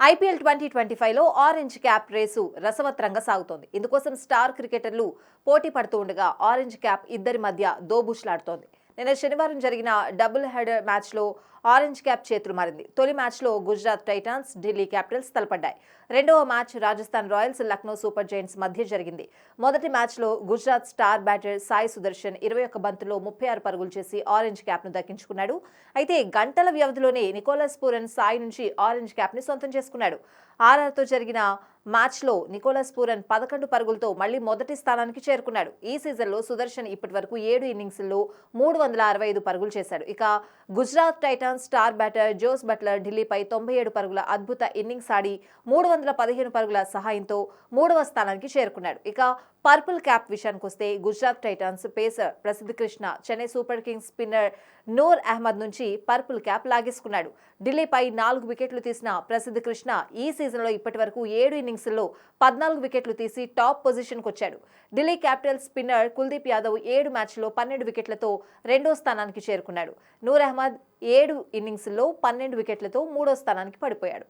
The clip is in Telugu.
ఐపీఎల్ ట్వంటీ ట్వంటీ ఫైవ్లో ఆరెంజ్ క్యాప్ రేసు రసవత్రంగా సాగుతోంది. ఇందుకోసం స్టార్ క్రికెటర్లు పోటీ పడుతూ ఉండగా ఆరెంజ్ క్యాప్ ఇద్దరి మధ్య దోబూష్లాడుతోంది నిన్న శనివారం జరిగిన డబుల్ హెడర్ మ్యాచ్లో ఆరెంజ్ క్యాప్ చేతులు మారింది. తొలి మ్యాచ్లో గుజరాత్ టైటాన్స్ ఢిల్లీ క్యాపిటల్స్ తలపడ్డాయి. రెండవ match Rajasthan Royals Lucknow Super Giants మధ్య జరిగింది. మొదటి మ్యాచ్లో గుజరాత్ స్టార్ బ్యాటర్ సాయి సుదర్శన్ ఇరవై ఒక్క బంతుల్లో ముప్పై ఆరు పరుగులు చేసి ఆరెంజ్ క్యాప్ను దక్కించుకున్నాడు. అయితే గంటల వ్యవధిలోనే నికోలస్ పూరన్ సాయి నుంచి ఆరెంజ్ క్యాప్ని సొంతం చేసుకున్నాడు. ఆర్ఆర్తో జరిగిన మ్యాచ్లో నికోలస్ పూరన్ పదకొండు పరుగులతో మళ్ళీ మొదటి స్థానానికి చేరుకున్నాడు. ఈ సీజన్లో సుదర్శన్ ఇప్పటి వరకు ఏడు ఇన్నింగ్స్లో మూడు వందల అరవై ఐదు పరుగులు చేశాడు. ఇక Gujarat Titans star batter Jos Buttler ఢిల్లీపై తొంభై ఏడు పరుగుల అద్భుత ఇన్నింగ్స్ ఆడి మూడు వందల పదిహేను పరుగుల సహాయంతో మూడవ స్థానానికి చేరుకున్నాడు. ఇక పర్పుల్ క్యాప్ విషయానికి వస్తే Gujarat Titans pacer Prasidh Krishna Chennai Super Kings spinner Noor Ahmad నుంచి పర్పుల్ క్యాప్ లాగేసుకున్నాడు. ఢిల్లీపై నాలుగు వికెట్లు తీసిన ప్రసిద్ధ కృష్ణ ఈ సీజన్లో ఇప్పటి వరకు ఏడు ఇన్నింగ్స్లో పద్నాలుగు వికెట్లు తీసి టాప్ పొజిషన్కు వచ్చాడు ఢిల్లీ క్యాపిటల్ స్పిన్నర్ కుల్దీప్ యాదవ్ ఏడు మ్యాచ్లో పన్నెండు వికెట్లతో రెండో స్థానానికి చేరుకున్నాడు. నూర్ అహ్మద్ ఏడు ఇన్నింగ్స్లో పన్నెండు వికెట్లతో మూడో స్థానానికి పడిపోయాడు.